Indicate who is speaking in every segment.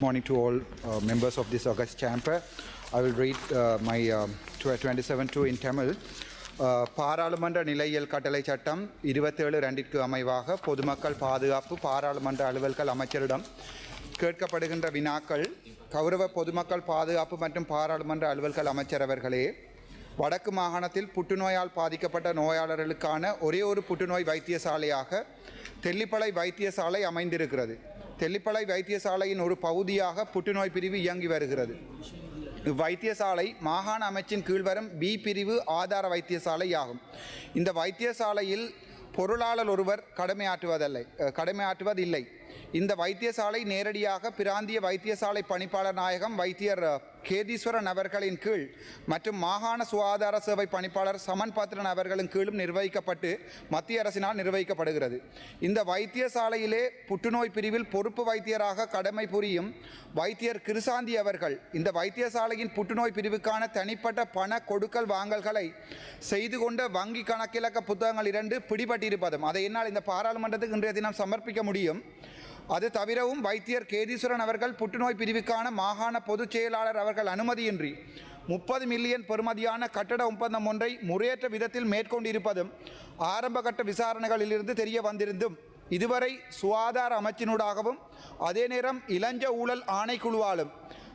Speaker 1: Morning to all uh, members of this August chamber. I will read uh, my um, 27.2 in Tamil. Uh, பாராளுமன்ற நிலையியல் கட்டளை சட்டம் இருபத்தேழு ரெண்டிற்கு அமைவாக பொதுமக்கள் பாதுகாப்பு பாராளுமன்ற அலுவல்கள் அமைச்சரிடம் கேட்கப்படுகின்ற வினாக்கள் கௌரவ பொதுமக்கள் பாதுகாப்பு மற்றும் பாராளுமன்ற அலுவல்கள் அமைச்சர் அவர்களே வடக்கு மாகாணத்தில் புற்றுநோயால் பாதிக்கப்பட்ட நோயாளர்களுக்கான ஒரே ஒரு புற்றுநோய் வைத்தியசாலையாக தெல்லிப்பளை வைத்தியசாலை அமைந்திருக்கிறது தெல்லிப்பளை வைத்தியசாலையின் ஒரு பகுதியாக புற்றுநோய் பிரிவு இயங்கி வருகிறது. இவ்வைத்தியசாலை மாகாண அமைச்சின் கீழ் வரும் பி பிரிவு ஆதார வைத்தியசாலை ஆகும் இந்த வைத்தியசாலையில் பொருளாளர் ஒருவர் கடமையாற்றுவதில்லை கடமையாற்றுவதில்லை. இந்த வைத்தியசாலை நேரடியாக பிராந்திய வைத்தியசாலை பணிப்பாளர் நாயகம் வைத்தியர் கேதீஸ்வரன் அவர்களின் கீழ் மற்றும் மாகாண சுகாதார சேவை பணிப்பாளர் சமன் பாத்திரன் அவர்களின் கீழும் நிர்வகிக்கப்பட்டு மத்திய அரசினால் நிர்வகிக்கப்படுகிறது. இந்த வைத்தியசாலையிலே புற்றுநோய் பிரிவில் பொறுப்பு வைத்தியராக கடமை புரியும் வைத்தியர் கிருசாந்தி அவர்கள் இந்த வைத்தியசாலையின் புற்றுநோய் பிரிவுக்கான தனிப்பட்ட பண கொடுக்கல் வாங்கல்களை செய்து கொண்ட வங்கி கணக்கிலக்க புத்தகங்கள் இரண்டு பிடிபட்டிருப்பதும் அதை என்னால் இந்த பாராளுமன்றத்துக்கு இன்றைய தினம் சமர்ப்பிக்க முடியும். அது தவிரவும் வைத்தியர் கேதீஸ்வரன் அவர்கள் புற்றுநோய் பிரிவுக்கான மாகாண பொதுச் செயலாளர் அவர்கள் அனுமதியின்றி முப்பது மில்லியன் பெறுமதியான கட்டட ஒப்பந்தம் ஒன்றை முறையற்ற விதத்தில் மேற்கொண்டிருப்பதும் ஆரம்பகட்ட விசாரணைகளிலிருந்து தெரிய வந்திருந்தும் இதுவரை சுகாதார அமைச்சினூடாகவும் அதே நேரம் இளஞ்ச ஊழல் ஆணைக்குழுவாலும்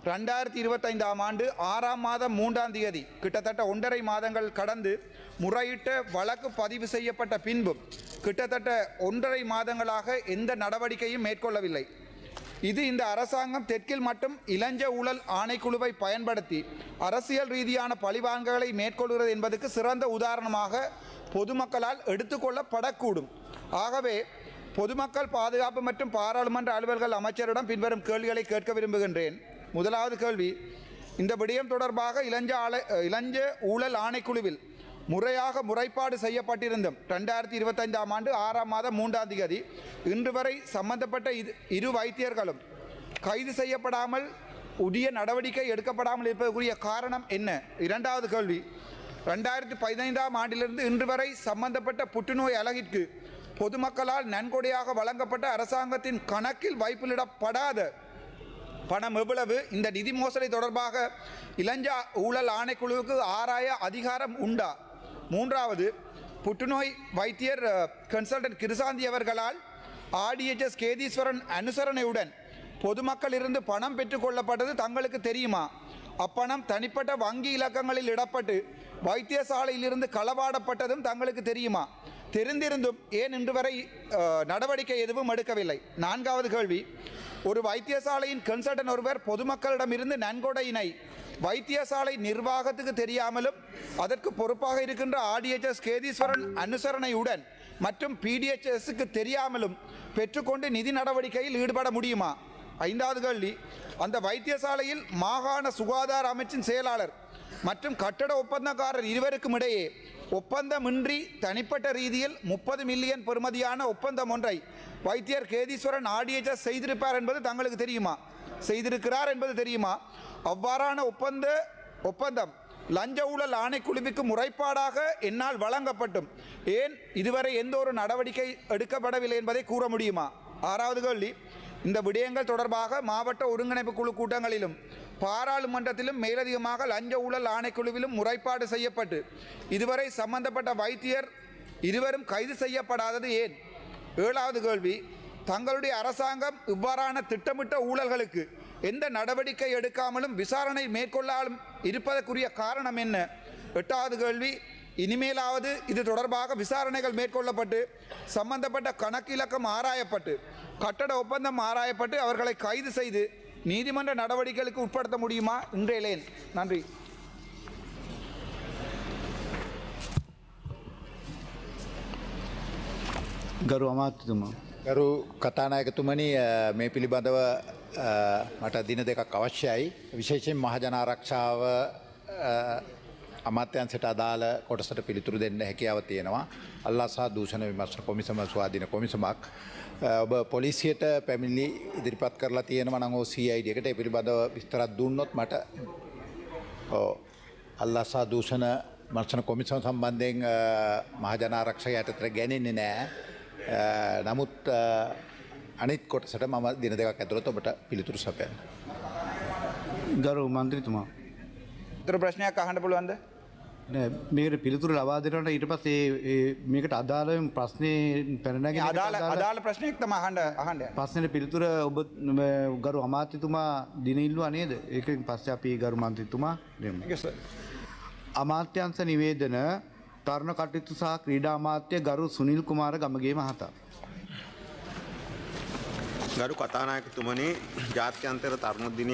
Speaker 1: ரெண்டாயிரத்தி இருபத்தைந்தாம் ஆண்டு ஆறாம் மாதம் மூன்றாம் தேதி கிட்டத்தட்ட ஒன்றரை மாதங்கள் கடந்து முறையிட்ட வழக்கு பதிவு செய்யப்பட்ட பின்பும் கிட்டத்தட்ட ஒன்றரை மாதங்களாக எந்த நடவடிக்கையும் மேற்கொள்ளவில்லை. இது இந்த அரசாங்கம் தெற்கில் மட்டும் இளஞ்ச ஊழல் ஆணைக்குழுவை பயன்படுத்தி அரசியல் ரீதியான பழிவாங்கல்களை மேற்கொள்கிறது என்பதற்கு சிறந்த உதாரணமாக பொதுமக்களால் எடுத்துக்கொள்ளப்படக்கூடும். ஆகவே பொதுமக்கள் பாதுகாப்பு மற்றும் பாராளுமன்ற அலுவல்கள் அமைச்சரிடம் பின்வரும் கேள்விகளை கேட்க விரும்புகின்றேன். முதலாவது கேள்வி. இந்த விடயம் தொடர்பாக இளஞ்ச ஆலை இளஞ்ச ஊழல் ஆணைக்குழுவில் முறையாக முறைப்பாடு செய்யப்பட்டிருந்தும். ரெண்டாயிரத்தி இருபத்தைந்தாம் ஆண்டு ஆறாம் மாதம் மூன்றாம் தேதி. இன்று வரை சம்பந்தப்பட்ட இது இரு வைத்தியர்களும் கைது செய்யப்படாமல் உரிய நடவடிக்கை எடுக்கப்படாமல் இருப்பதற்குரிய காரணம் என்ன? இரண்டாவது கேள்வி. ரெண்டாயிரத்தி பதினைந்தாம் ஆண்டிலிருந்து இன்று வரை சம்பந்தப்பட்ட புற்றுநோய் அலகிற்கு பொதுமக்களால் நன்கொடையாக வழங்கப்பட்ட அரசாங்கத்தின் கணக்கில் வைப்பிலிடப்படாத பணம் எவ்வளவு? இந்த நிதி மோசடி தொடர்பாக இளஞ்சா ஊழல் ஆணைக்குழுவுக்கு ஆராய அதிகாரம் உண்டா? மூன்றாவது புற்றுநோய் வைத்தியர் கன்சல்டன்ட் கிருசாந்தி அவர்களால் ஆடிஎச்எஸ் கேதீஸ்வரன் அனுசரணையுடன் பொதுமக்கள் இருந்து பணம் பெற்றுக்கொள்ளப்பட்டது தங்களுக்கு தெரியுமா? அப்பணம் தனிப்பட்ட வங்கி இலக்கங்களில் இடப்பட்டு வைத்தியசாலையிலிருந்து களவாடப்பட்டதும் தங்களுக்கு தெரியுமா? தெரிந்திருந்தும் ஏன் இன்று வரை நடவடிக்கை எதுவும் எடுக்கவில்லை? நான்காவது கேள்வி. ஒரு வைத்தியசாலையின் கன்சல்டன் ஒருவர் பொதுமக்களிடமிருந்து நன்கொடையினை வைத்தியசாலை நிர்வாகத்துக்கு தெரியாமலும் அதற்கு பொறுப்பாக இருக்கின்ற ஆர்டிஎச்எஸ் கேதீஸ்வரன் அனுசரணையுடன் மற்றும் பிடிஎச்எஸ்க்கு தெரியாமலும் பெற்றுக்கொண்டு நிதி நடவடிக்கையில் ஈடுபட முடியுமா? ஐந்தாவது கேள்வி. அந்த வைத்தியசாலையில் மாகாண சுகாதார அமைச்சின் செயலாளர் மற்றும் கட்டட ஒப்பந்தக்காரர் இருவருக்கும் இடையே ஒப்பந்தமின்றி தனிப்பட்ட ரீதியில் முப்பது மில்லியன் பெறுமதியான ஒப்பந்தம் ஒன்றை வைத்தியர் கேதீஸ்வரன் ஆடியேஜஸ் செய்திருப்பார் என்பது தங்களுக்கு தெரியுமா? செய்திருக்கிறார் என்பது தெரியுமா? அவ்வாறான ஒப்பந்த ஒப்பந்தம் லஞ்ச ஊழல் ஆணைக்குழுவிற்கு முறைப்பாடாக என்னால் வழங்கப்பட்டும். ஏன் இதுவரை எந்த ஒரு நடவடிக்கை எடுக்கப்படவில்லை என்பதை கூற முடியுமா? ஆறாவது கேள்வி. இந்த விடயங்கள் தொடர்பாக மாவட்ட ஒருங்கிணைப்பு குழு கூட்டங்களிலும் பாராளுமன்றத்திலும் மேலதிகமாக லஞ்ச ஊழல் ஆணைக்குழுவிலும் முறைப்பாடு செய்யப்பட்டு இதுவரை சம்பந்தப்பட்ட வைத்தியர் இருவரும் கைது செய்யப்படாதது ஏன்? ஏழாவது கேள்வி தங்களுடைய அரசாங்கம் இவ்வாறான திட்டமிட்ட ஊழல்களுக்கு எந்த நடவடிக்கை எடுக்காமலும் விசாரணை மேற்கொள்ளாலும் இருப்பதற்குரிய காரணம் என்ன? எட்டாவது கேள்வி இனிமேலாவது இது தொடர்பாக விசாரணைகள் மேற்கொள்ளப்பட்டு சம்பந்தப்பட்ட கணக்கிலக்கம் ஆராயப்பட்டு கட்டட ஒப்பந்தம் ஆராயப்பட்டு அவர்களை கைது செய்து நீதிமன்ற நடவடிக்கைகளுக்கு உட்படுத்த முடியுமா இன்றையிலேன் நன்றி
Speaker 2: ගරු අමාත්‍යතුමා.
Speaker 3: ගරු කතානායකතුමනි අ, මේ පිළිබඳව අ, මට දින දෙකක් අවශ්‍යයි. විශේෂෙන් මහජන ආරක්ෂාව අ, අමාත්‍යන්සට අදාළ කොටසට පිළිතුරු දෙන්න හැකියාව තියෙනවා. අල්ලා සහ දූෂණ විමර්ශන කොමිසම ස්වාධීන කොමිසමක්. ඔබ පොලිසියට පැමිණිලි ඉදිරිපත් කරලා තියෙනවා නම් ඕ CID එකට ඒ පිළිබඳව විස්තරත් දුන්නොත් මට ඕ අල්ලා සහ දූෂණ මර්ශන කොමිසම සම්බන්ධයෙන් මහජන ආරක්ෂක යටතට ගැනෙන්නේ නෑ. අ, නමුත් අනිත් කොටසට මම දින දෙකක් ඇතුළත ඔබට පිළිතුරු සපයන්න.
Speaker 2: ගරු මන්ත්‍රීතුමා.
Speaker 1: උත්තර ප්‍රශ්නයක් අහන්න පුළුවන්ද?
Speaker 2: නෑ, මේකට පිළිතුරු ලබා දෙනට ඊට පස්සේ මේකට අදාළව ප්‍රශ්නය පැනනැගෙන
Speaker 1: අදාළ අදාළ ප්‍රශ්නයක් තමයි අහන්න අහන්න. යන්නේ.
Speaker 2: පස්සන පිළිතුර ඔබ ගරු අමාත්‍යතුමා දිනඉල්ලවා නේද ඒක පස්ස අපි ගරු
Speaker 1: sir.
Speaker 2: අමාත්‍යංශ නිවේදන තරුණ කටයුතු සහ ක්‍රීඩා අමාත්‍ය ගරු සුනිල් කුමාර ගමගේ මහතා.
Speaker 4: ගරු කතානායකතුමනි ජාත්‍යන්තර තරුණ දිනය